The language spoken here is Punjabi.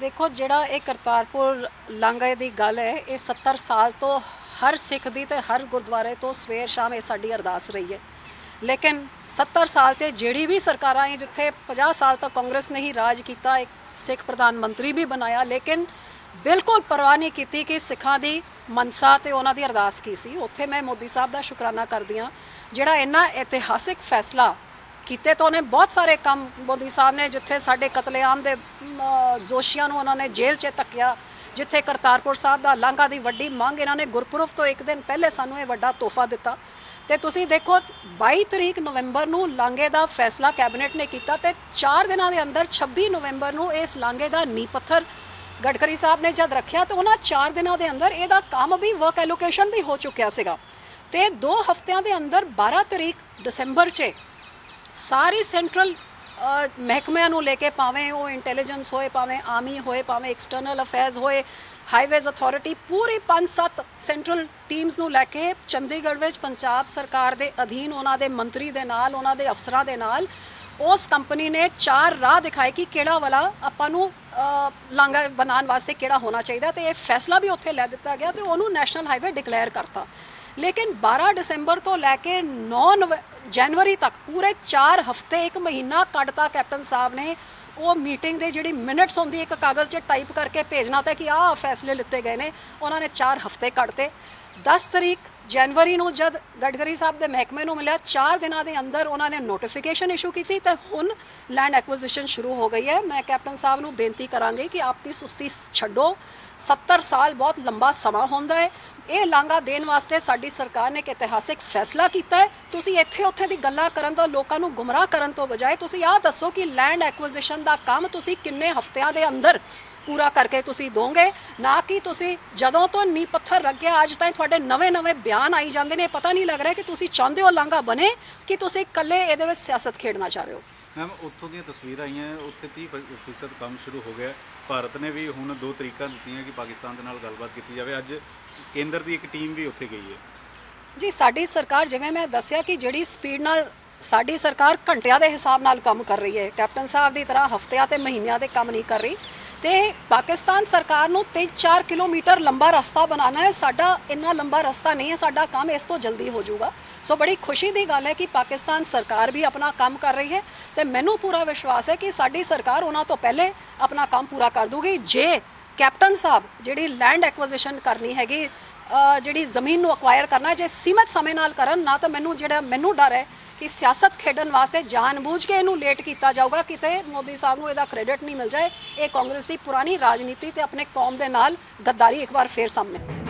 ਦੇਖੋ, ਜਿਹੜਾ ਇਹ ਕਰਤਾਰਪੁਰ ਲਾਂਘੇ ਦੀ ਗੱਲ ਹੈ, ਇਹ 70 ਸਾਲ ਤੋਂ ਹਰ ਸਿੱਖ ਦੀ ਤੇ ਹਰ ਗੁਰਦੁਆਰੇ ਤੋਂ ਸਵੇਰ ਸ਼ਾਮ ਇਹ ਸਾਡੀ ਅਰਦਾਸ ਰਹੀ ਹੈ। ਲੇਕਿਨ 70 ਸਾਲ ਤੇ ਜਿਹੜੀ ਵੀ ਸਰਕਾਰਾਂ ਹੈ ਜਿੱਥੇ 50 ਸਾਲ ਤੱਕ ਕਾਂਗਰਸ ਨੇ ਹੀ ਰਾਜ ਕੀਤਾ, ਇੱਕ ਸਿੱਖ ਪ੍ਰਧਾਨ ਮੰਤਰੀ ਵੀ ਬਣਾਇਆ, ਲੇਕਿਨ ਬਿਲਕੁਲ ਪਰਵਾਹ ਨਹੀਂ ਕੀਤੀ ਕਿ ਸਿੱਖਾਂ ਦੀ ਮਨਸਾ ਤੇ ਉਹਨਾਂ ਦੀ ਅਰਦਾਸ ਕੀ ਸੀ। ਉੱਥੇ ਮੈਂ ਮੋਦੀ ਸਾਹਿਬ ਦਾ ਸ਼ੁਕਰਾਨਾ ਕਰਦੀ ਹਾਂ, ਜਿਹੜਾ ਇੰਨਾ ਇਤਿਹਾਸਿਕ ਫੈਸਲਾ ਕੀਤੇ ਤਾਂ ਉਹਨੇ ਬਹੁਤ ਸਾਰੇ ਕੰਮ ਮੋਦੀ ਸਾਹਿਬ ਨੇ ਜਿੱਥੇ ਸਾਡੇ ਕਤਲੇਆਮ ਦੇ ਦੋਸ਼ੀਆਂ ਨੂੰ ਉਹਨਾਂ ਨੇ ਜੇਲ੍ਹ 'ਚ ਤੱਕਿਆ ਜਿੱਥੇ ਕਰਤਾਰਪੁਰ ਸਾਹਿਬ ਦਾ ਲਾਂਘਾ ਦੀ ਵੱਡੀ ਮੰਗ ਇਹਨਾਂ ਨੇ ਗੁਰਪੁਰਬ ਤੋਂ ਇੱਕ ਦਿਨ ਪਹਿਲੇ ਸਾਨੂੰ ਇਹ ਵੱਡਾ ਤੋਹਫਾ ਦਿੱਤਾ। ਤੇ ਤੁਸੀਂ ਦੇਖੋ 22 ਤਰੀਕ ਨਵੰਬਰ ਨੂੰ ਲਾਂਘੇ ਦਾ ਫੈਸਲਾ ਕੈਬਨਿਟ ਨੇ ਕੀਤਾ ਤੇ 4 ਦਿਨਾਂ ਦੇ ਅੰਦਰ 26 ਨਵੰਬਰ ਨੂੰ ਇਸ ਲਾਂਘੇ ਦਾ ਨੀਂਹ ਪੱਥਰ ਗਡਕਰੀ ਸਾਹਿਬ ਨੇ ਜਦ ਰੱਖਿਆ ਤਾਂ ਉਹਨਾਂ 4 ਦਿਨਾਂ ਦੇ ਅੰਦਰ ਇਹਦਾ ਕੰਮ ਵੀ ਵਰਕ ਐਲੋਕੇਸ਼ਨ ਵੀ ਹੋ ਚੁੱਕਿਆ ਸੀਗਾ। ਤੇ 2 ਹਫ਼ਤਿਆਂ ਦੇ ਅੰਦਰ 12 ਤਰੀਕ ਦਸੰਬਰ 'ਚ ਸਾਰੇ ਸੈਂਟਰਲ ਮਹਿਕਮਿਆਂ ਨੂੰ ਲੈ ਕੇ ਭਾਵੇਂ ਉਹ ਇੰਟੈਲੀਜੈਂਸ ਹੋਏ, ਭਾਵੇਂ ਆਰਮੀ ਹੋਏ, ਭਾਵੇਂ ਐਕਸਟਰਨਲ ਅਫੇਅਰਸ ਹੋਏ ਹਾਈਵੇਜ਼ ਅਥਾਰਟੀ ਪੂਰੀ 5-7 ਸੈਂਟਰਲ ਟੀਮਸ ਨੂੰ ਲੈ ਕੇ ਚੰਡੀਗੜ੍ਹ ਵਿੱਚ ਪੰਜਾਬ ਸਰਕਾਰ ਦੇ ਅਧੀਨ, ਉਹਨਾਂ ਦੇ ਮੰਤਰੀ ਦੇ ਨਾਲ, ਉਹਨਾਂ ਦੇ ਅਫਸਰਾਂ ਦੇ ਨਾਲ, ਉਸ ਕੰਪਨੀ ਨੇ ਚਾਰ ਰਾਹ ਦਿਖਾਏ ਕਿ ਕਿਹੜਾ ਵਾਲਾ ਆਪਾਂ ਨੂੰ ਅ, ਲਾਂਘਾ ਬਣਾਉਣ ਵਾਸਤੇ ਕਿਹੜਾ ਹੋਣਾ ਚਾਹੀਦਾ ਤੇ ਇਹ ਫੈਸਲਾ ਵੀ ਉੱਥੇ ਲੈ ਦਿੱਤਾ ਗਿਆ ਤੇ ਉਹਨੂੰ ਨੈਸ਼ਨਲ ਹਾਈਵੇ ਡਿਕਲੇਅਰ ਕਰਤਾ। ਲੇਕਿਨ 12 ਦਸੰਬਰ ਤੋਂ ਲੈ ਕੇ 9 ਨਵ- ਜਨਵਰੀ ਤੱਕ ਪੂਰੇ 4 ਹਫ਼ਤੇ ਇੱਕ ਮਹੀਨਾ ਕੱਢਤਾ ਕੈਪਟਨ ਸਾਹਿਬ ਨੇ। ਉਹ ਮੀਟਿੰਗ ਦੇ ਜਿਹੜੀ ਮਿੰਟਸ ਹੁੰਦੀ ਇੱਕ ਕਾਗਜ਼ 'ਚ ਟਾਈਪ ਕਰਕੇ ਭੇਜਣਾ ਤਾਂ ਕਿ ਆਹ ਫੈਸਲੇ ਲਿੱਤੇ ਗਏ ਨੇ ਉਹਨਾਂ ਨੇ 4 ਹਫ਼ਤੇ ਕੱਢਤੇ 10 ਤਰੀਕ ਜਨਵਰੀ ਨੂੰ ਜਦ ਗਡਕਰੀ ਸਾਹਿਬ ਦੇ ਮਹਿਕਮੇ ਨੂੰ ਮਿਲਿਆ 4 ਦਿਨਾਂ ਦੇ ਅੰਦਰ ਉਹਨਾਂ ਨੇ ਨੋਟੀਫਿਕੇਸ਼ਨ ਇਸ਼ੂ ਕੀਤੀ ਤੇ ਹੁਣ ਲੈਂਡ ਐਕੁਜੀਸ਼ਨ ਸ਼ੁਰੂ ਹੋ ਗਈ ਹੈ। ਮੈਂ ਕੈਪਟਨ ਸਾਹਿਬ ਨੂੰ ਬੇਨਤੀ ਕਰਾਂਗੇ ਕਿ ਆਪ ਦੀ ਸੁਸਤੀ ਛੱਡੋ। 70 ਸਾਲ ਬਹੁਤ ਲੰਬਾ ਸਮਾਂ ਹੁੰਦਾ ਹੈ। ਇਹ ਲਾਂਘਾ ਦੇਣ ਵਾਸਤੇ ਸਾਡੀ ਸਰਕਾਰ ਨੇ ਇੱਕ ਇਤਿਹਾਸਿਕ ਫੈਸਲਾ ਕੀਤਾ ਹੈ। ਤੁਸੀਂ ਇੱਥੇ ਉੱਥੇ ਦੀ ਗੱਲਾਂ ਕਰਨ ਤੋਂ, ਲੋਕਾਂ ਨੂੰ ਗੁੰਮਰਾਹ ਕਰਨ ਤੋਂ ਬਜਾਏ ਤੁਸੀਂ ਆਹ ਦੱਸੋ ਕਿ ਲੈਂਡ ਐਕੁਜੀਸ਼ਨ ਦਾ ਕੰਮ ਤੁਸੀਂ ਕਿੰਨੇ ਹਫ਼ਤਿਆਂ ਦੇ ਅੰਦਰ ਪੂਰਾ ਕਰਕੇ ਤੁਸੀਂ ਦੋਗੇ? ਨਾ ਕਿ ਤੁਸੀਂ ਜਦੋਂ ਤੋਂ ਨੀ ਪੱਥਰ ਲੱਗਿਆ ਅੱਜ ਤਾਈਂ ਤੁਹਾਡੇ ਨਵੇਂ-ਨਵੇਂ ਬਿਆਨ ਆਈ ਜਾਂਦੇ ਨੇ। ਪਤਾ ਨਹੀਂ ਲੱਗ ਰਿਹਾ ਕਿ ਤੁਸੀਂ ਚਾਹੁੰਦੇ ਹੋ ਲਾਂਘਾ ਬਣੇ ਕਿ ਤੁਸੀਂ ਇਕੱਲੇ ਇਹਦੇ ਵਿੱਚ ਸਿਆਸਤ ਖੇਡਣਾ ਚਾਹ ਰਹੇ ਹੋ। ਮੈਮ ਉੱਥੋਂ ਦੀਆਂ ਤਸਵੀਰਾਂ ਆਈਆਂ, ਉੱਥੇ 30% ਫੀਸਦ ਕੰਮ ਸ਼ੁਰੂ ਹੋ ਗਿਆ। ਭਾਰਤ ਨੇ ਵੀ ਹੁਣ ਦੋ ਤਰੀਕਾਂ ਦਿੱਤੀਆਂ ਕਿ ਪਾਕਿਸਤਾਨ ਦੇ ਨਾਲ ਗੱਲਬਾਤ ਕੀਤੀ ਜਾਵੇ। ਅੱਜ ਕੇਂਦਰ ਦੀ ਇੱਕ ਟੀਮ ਵੀ ਉੱਥੇ ਗਈ ਹੈ। ਜੀ, ਸਾਡੀ ਸਰਕਾਰ, ਜਿਵੇਂ ਮੈਂ ਦੱਸਿਆ ਕਿ ਜਿਹੜੀ ਸਪੀਡ ਨਾਲ ਸਾਡੀ ਸਰਕਾਰ ਘੰਟਿਆਂ ਦੇ ਹਿਸਾਬ ਨਾਲ ਕੰਮ ਕਰ ਰਹੀ ਹੈ। ਕੈਪਟਨ ਸਾਹਿਬ ਦੀ ਤਰ੍ਹਾਂ ਹਫ਼ਤਿਆਂ ਤੇ ਮਹੀਨਿਆਂ ਦੇ ਕੰਮ ਨਹੀਂ ਕਰ ਰਹੀ। ਤੇ ਪਾਕਿਸਤਾਨ ਸਰਕਾਰ ਨੂੰ 3-4 ਕਿਲੋਮੀਟਰ ਲੰਬਾ ਰਸਤਾ ਬਣਾਉਣਾ ਹੈ। ਸਾਡਾ ਇੰਨਾ ਲੰਬਾ ਰਸਤਾ ਨਹੀਂ ਹੈ, ਸਾਡਾ ਕੰਮ ਇਸ ਤੋਂ ਜਲਦੀ ਹੋ ਜਾਊਗਾ। ਸੋ ਬੜੀ ਖੁਸ਼ੀ ਦੀ ਗੱਲ ਹੈ ਕਿ ਪਾਕਿਸਤਾਨ ਸਰਕਾਰ ਵੀ ਆਪਣਾ ਕੰਮ ਕਰ ਰਹੀ ਹੈ ਤੇ ਮੈਨੂੰ ਪੂਰਾ ਵਿਸ਼ਵਾਸ ਹੈ ਕਿ ਸਾਡੀ ਸਰਕਾਰ ਉਹਨਾਂ ਤੋਂ ਪਹਿਲੇ ਆਪਣਾ ਕੰਮ ਪੂਰਾ ਕਰ ਦੂਗੀ। ਜੇ ਕੈਪਟਨ ਸਾਹਿਬ ਜਿਹੜੀ ਲੈਂਡ ਐਕੁਜੀਸ਼ਨ ਕਰਨੀ ਹੈਗੀ ਜਿਹੜੀ ਜ਼ਮੀਨ ਨੂੰ ਅਕਵਾਇਰ ਕਰਨਾ ਜੇ ਸੀਮਤ ਸਮੇਂ ਨਾਲ ਕਰਨ, ਨਾ ਤਾਂ ਮੈਨੂੰ ਜਿਹੜਾ, ਮੈਨੂੰ ਡਰ ਹੈ ਕਿ ਸਿਆਸਤ ਖੇਡਣ ਵਾਸਤੇ ਜਾਣਬੁੱਝ ਕੇ ਇਹਨੂੰ ਲੇਟ ਕੀਤਾ ਜਾਊਗਾ, ਕਿਤੇ ਮੋਦੀ ਸਾਹਿਬ ਨੂੰ ਇਹਦਾ ਕ੍ਰੈਡਿਟ ਨਹੀਂ ਮਿਲ ਜਾਏ, ਇਹ ਕਾਂਗਰਸ ਦੀ ਪੁਰਾਣੀ ਰਾਜਨੀਤੀ ਤੇ ਆਪਣੇ ਕੌਮ ਦੇ ਨਾਲ ਗੱਦਾਰੀ ਇੱਕ ਵਾਰ ਫੇਰ ਸਾਹਮਣੇ।